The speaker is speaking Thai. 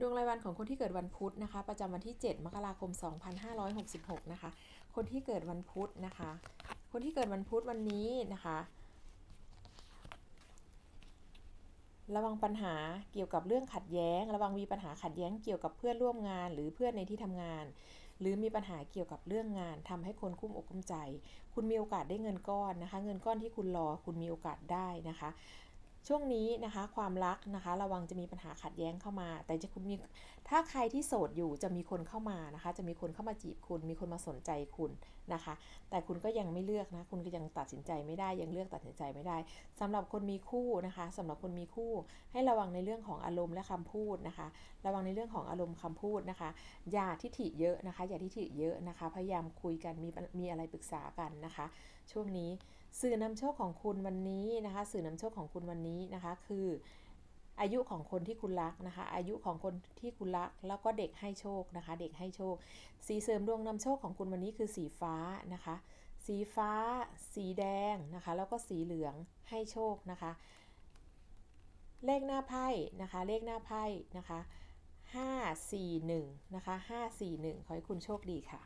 ดวงรายวันของคนที่เกิดวันพุธนะคะ ประจำวันที่ 7 มกราคม 2566 นะคะ คนที่เกิดวันพุธนะคะ คนที่เกิดวันพุธวันนี้นะคะ ระวังปัญหาเกี่ยวกับเรื่องขัดแย้ง ระวังมีปัญหาขัดแย้งเกี่ยวกับเพื่อนร่วมงาน หรือเพื่อนในที่ทำงาน หรือมีปัญหาเกี่ยวกับเรื่องงานทำให้คนกุ้มอกกุ้มใจ คุณมีโอกาสได้เงินก้อนนะคะ เงินก้อนที่คุณรอคุณมีโอกาสได้นะคะ ช่วงนี้นะคะความรักนะคะ ระวังจะมีปัญหาขัดแย้งเข้ามา แต่จะคุณมีถ้าใครที่โสดอยู่จะมีคนเข้ามานะคะ จะมีคนเข้ามาจีบคุณ มีคนมาสนใจคุณนะคะ แต่คุณก็ยังไม่เลือกนะคุณก็ยังตัดสินใจไม่ได้ยังเลือกตัดสินใจไม่ได้สำหรับคนมีคู่นะคะสำหรับคนมีคู่ ให้ระวังในเรื่องของอารมณ์และคำพูดนะคะ ระวังในเรื่องของอารมณ์คำพูดนะคะ อย่าทิฐิเยอะนะคะ อย่าทิฐิเยอะนะคะ พยายามคุยกันมีมีอะไรปรึกษากันนะคะ ช่วงนี้ สื่อนำโชคของคุณวันนี้นะคะ สื่อนำโชคของคุณวันนี้นะคะ คือ อายุของคนที่คุณรักนะคะ อายุของคนที่คุณรัก แล้วก็เด็กให้โชคนะคะ เด็กให้โชค สีเสริมดวงนำโชคของคุณวันนี้คือสีฟ้านะคะ สีฟ้า สีแดงนะคะ แล้วก็สีเหลืองให้โชคนะคะ เลขหน้าไพ่นะคะ เลขหน้าไพ่นะคะ541นะคะ541ขอให้คุณโชคดีค่ะ